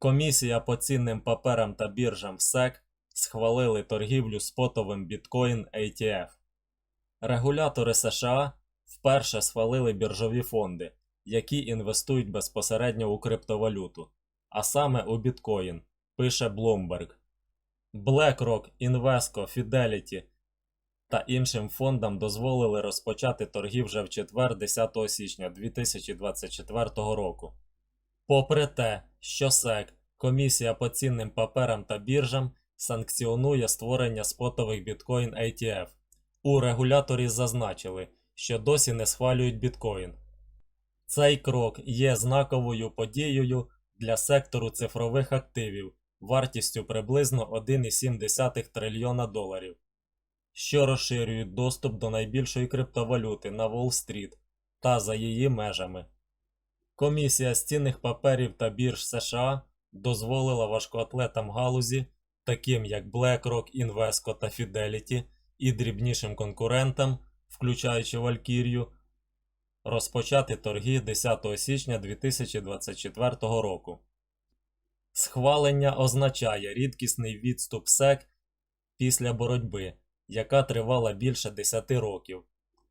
Комісія по цінним паперам та біржам СЕК схвалили торгівлю спотовим біткоін ATF. Регулятори США вперше схвалили біржові фонди, які інвестують безпосередньо у криптовалюту, а саме у біткоін, пише Bloomberg. BlackRock, Invesco, Fidelity та іншим фондам дозволили розпочати торги вже в четвер 10 січня 2024 року. Попри те, що SEC, комісія по цінним паперам та біржам, санкціонує створення спотових біткоін ATF, у регуляторі зазначили, що досі не схвалюють біткоін. Цей крок є знаковою подією для сектору цифрових активів вартістю приблизно 1,7 трильйона доларів, що розширюють доступ до найбільшої криптовалюти на Уолл-стріт та за її межами. Комісія з цінних паперів та бірж США дозволила важкоатлетам галузі, таким як BlackRock, Invesco та Fidelity, і дрібнішим конкурентам, включаючи Валькірію, розпочати торги 10 січня 2024 року. Схвалення означає рідкісний відступ СЕК після боротьби, яка тривала більше 10 років,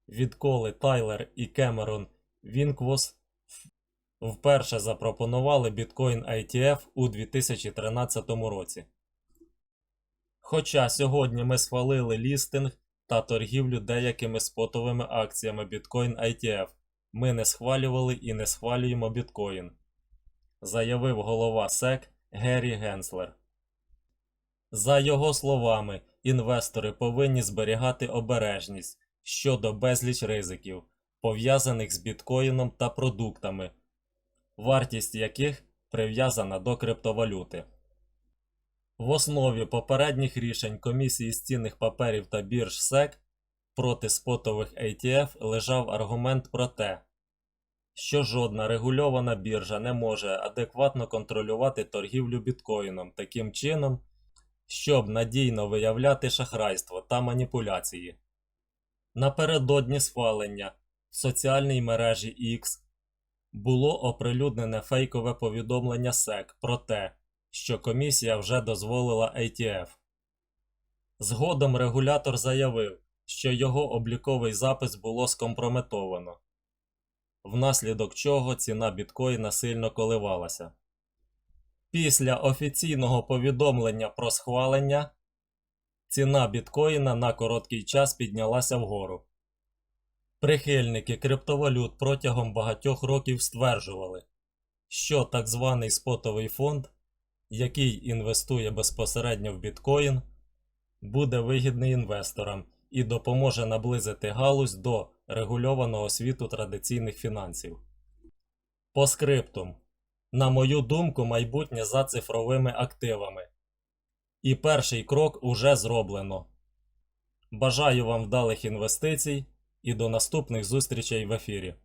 відколи Тайлер і Кемерон Вінквос вперше запропонували біткоін ITF у 2013 році. Хоча сьогодні ми схвалили лістинг та торгівлю деякими спотовими акціями біткоін ITF, ми не схвалювали і не схвалюємо біткоін, заявив голова СЕК Геррі Генслер. За його словами, інвестори повинні зберігати обережність щодо безліч ризиків, пов'язаних з біткоїном та продуктами, вартість яких прив'язана до криптовалюти. В основі попередніх рішень комісії з цінних паперів та бірж СЕК проти спотових ATF лежав аргумент про те, що жодна регульована біржа не може адекватно контролювати торгівлю біткоїном таким чином, щоб надійно виявляти шахрайство та маніпуляції. Напередодні схвалення в соціальній мережі X було оприлюднене фейкове повідомлення SEC про те, що комісія вже дозволила ATF. Згодом регулятор заявив, що його обліковий запис було скомпрометовано, внаслідок чого ціна біткоїна сильно коливалася. Після офіційного повідомлення про схвалення ціна біткоїна на короткий час піднялася вгору. Прихильники криптовалют протягом багатьох років стверджували, що так званий спотовий фонд, який інвестує безпосередньо в біткоін, буде вигідний інвесторам і допоможе наблизити галузь до регульованого світу традиційних фінансів. По скриптум. На мою думку, майбутнє за цифровими активами. І перший крок уже зроблено. Бажаю вам вдалих інвестицій і до наступних зустрічей в ефірі.